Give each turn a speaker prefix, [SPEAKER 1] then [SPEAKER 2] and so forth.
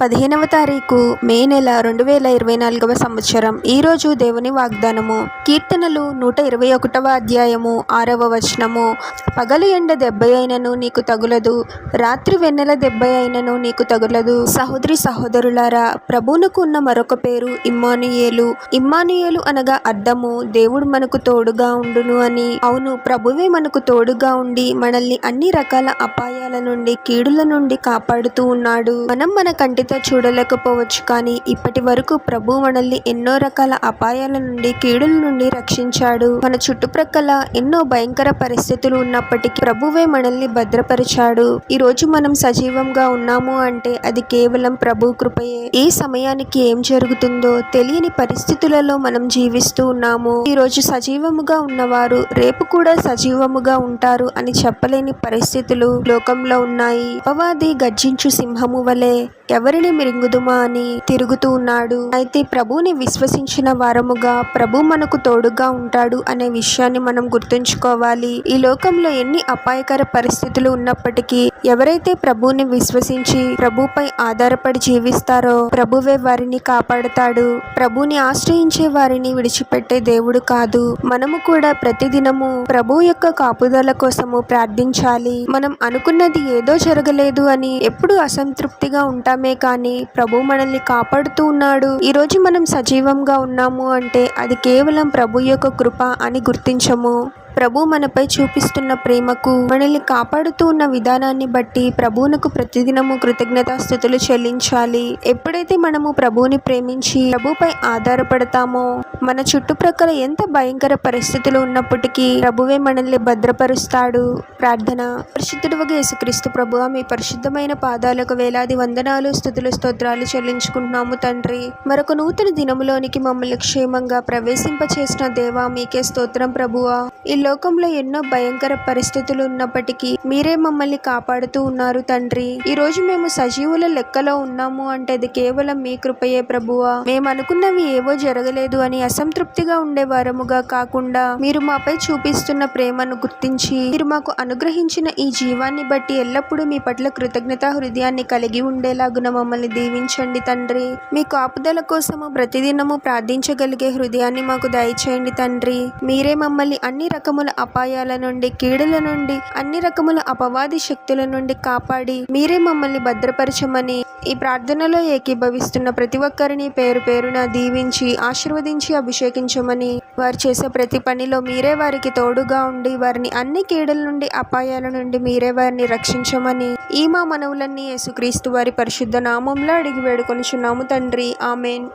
[SPEAKER 1] పదిహేనవ తారీఖు మే నెల రెండు వేల ఇరవై నాలుగవ సంవత్సరం. ఈరోజు దేవుని వాగ్దానము. కీర్తనలు నూట ఇరవై ఒకటవ అధ్యాయము ఆరవ వచనము. పగలు ఎండ దెబ్బ అయినను నీకు తగులదు రాత్రి వెన్నెల దెబ్బ అయినను నీకు తగులదు. సహోదరి సహోదరులారా ప్రభువునకు ఉన్న మరొక పేరు ఇమ్మానుయేలు. ఇమ్మానుయేలు అనగా అర్థము దేవుడు మనకు తోడుగా ఉండును అని. అవును ప్రభువే మనకు తోడుగా ఉండి మనల్ని అన్ని రకాల అపాయాల నుండి కీడుల నుండి కాపాడుతూ ఉన్నాడు. మనం మన కంటి కంటితో చూడలేకపోవచ్చు. కానీ ఇప్పటి వరకు ప్రభు మనల్ని ఎన్నో రకాల అపాయాల నుండి కీడుల నుండి రక్షించాడు. మన చుట్టుప్రక్కల ఎన్నో భయంకర పరిస్థితులు ఉన్నప్పటికీ ప్రభువే మనల్ని భద్రపరిచాడు. ఈ రోజు మనం సజీవంగా ఉన్నాము అంటే అది కేవలం ప్రభు కృపయే. ఏ సమయానికి ఏం జరుగుతుందో తెలియని పరిస్థితులలో మనం జీవిస్తూ ఉన్నాము. ఈ రోజు సజీవముగా ఉన్నవారు రేపు కూడా సజీవముగా ఉంటారు అని చెప్పలేని పరిస్థితులు లోకంలో ఉన్నాయి. అపవాది గర్జించు సింహము వలె ఎవరి ఎవరిని మిరింగుదుమా అని తిరుగుతూ ఉన్నాడు. అయితే ప్రభువుని విశ్వసించిన వారముగా ప్రభు మనకు తోడుగా ఉంటాడు అనే విషయాన్ని మనం గుర్తుంచుకోవాలి. ఈ లోకంలో ఎన్ని అపాయకర పరిస్థితులు ఉన్నప్పటికీ ఎవరైతే ప్రభువుని విశ్వసించి ప్రభుపై ఆధారపడి జీవిస్తారో ప్రభువే వారిని కాపాడుతాడు. ప్రభుని ఆశ్రయించే వారిని విడిచిపెట్టే దేవుడు కాదు. మనము కూడా ప్రతిదినము ప్రభు యొక్క కాపుదల కోసము ప్రార్థించాలి. మనం అనుకున్నది ఏదో జరగలేదు అని ఎప్పుడు అసంతృప్తిగా ఉంటామే కానీ ప్రభు మనల్ని కాపాడుతూ ఉన్నాడు. ఈ రోజు మనం సజీవంగా ఉన్నాము అంటే అది కేవలం ప్రభు యొక్క కృప అని గుర్తించము. ప్రభు మనపై చూపిస్తున్న ప్రేమకు మనల్ని కాపాడుతూ ఉన్న విధానాన్ని బట్టి ప్రభువునకు ప్రతిదినము కృతజ్ఞతాస్థుతులు చెల్లించాలి. ఎప్పుడైతే మనము ప్రభువుని ప్రేమించి ప్రభుపై ఆధారపడతామో మన చుట్టుప్రక్కల ఎంత భయంకర పరిస్థితులు ఉన్నప్పటికీ ప్రభువే మనల్ని భద్రపరుస్తాడు. ప్రార్థన. పరిశుద్ధుడు యేసుక్రీస్తు ప్రభు మీ పరిశుద్ధమైన పాదాలకు వేలాది వందనాలు స్థుతులు స్తోత్రాలు చెల్లించుకుంటున్నాము తండ్రి. మరొక నూతన దినములోనికి మమ్మల్ని క్షేమంగా ప్రవేశింపచేసిన దేవా మీకే స్తోత్రం ప్రభువా. ఈ లోకంలో ఎన్నో భయంకర పరిస్థితులు ఉన్నప్పటికీ మీరే మమ్మల్ని కాపాడుతూ ఉన్నారు తండ్రి. ఈ రోజు మేము సజీవుల లెక్కలో ఉన్నాము అంటే అది కేవలం మీ కృపయే ప్రభువా. మేము అనుకున్నవి ఏవో జరగలేదు అని అసంతృప్తిగా ఉండే వారముగా కాకుండా మీరు మాపై చూపిస్తున్న ప్రేమను గుర్తించి మీరు మాకు అనుగ్రహించిన ఈ జీవాన్ని బట్టి ఎల్లప్పుడూ మీ పట్ల కృతజ్ఞత హృదయాన్ని కలిగి ఉండేలాగున మమ్మల్ని దీవించండి తండ్రి. మీ కాపుదల కోసము ప్రతిదినము ప్రార్థించగలిగే హృదయాన్ని మాకు దయచేయండి తండ్రి. మీరే మమ్మల్ని అన్ని రకముల అపాయాల నుండి కీడుల నుండి అన్ని రకముల అపవాది శక్తుల నుండి కాపాడి మీరే మమ్మల్ని భద్రపరచమని ఈ ప్రార్థనలో ఏకీభవిస్తున్న ప్రతి ఒక్కరిని పేరు పేరున దీవించి ఆశీర్వదించి అభిషేకించమని వారు చేసే ప్రతి పనిలో మీరే వారికి తోడుగా ఉండి వారిని అన్ని కీడల నుండి అపాయాల నుండి మీరే వారిని రక్షించమని ఈ మా మనవులన్నీ యేసుక్రీస్తు వారి పరిశుద్ధ నామంలో అడిగి వేడుకొనిచున్నాము తండ్రి. ఆమెన్.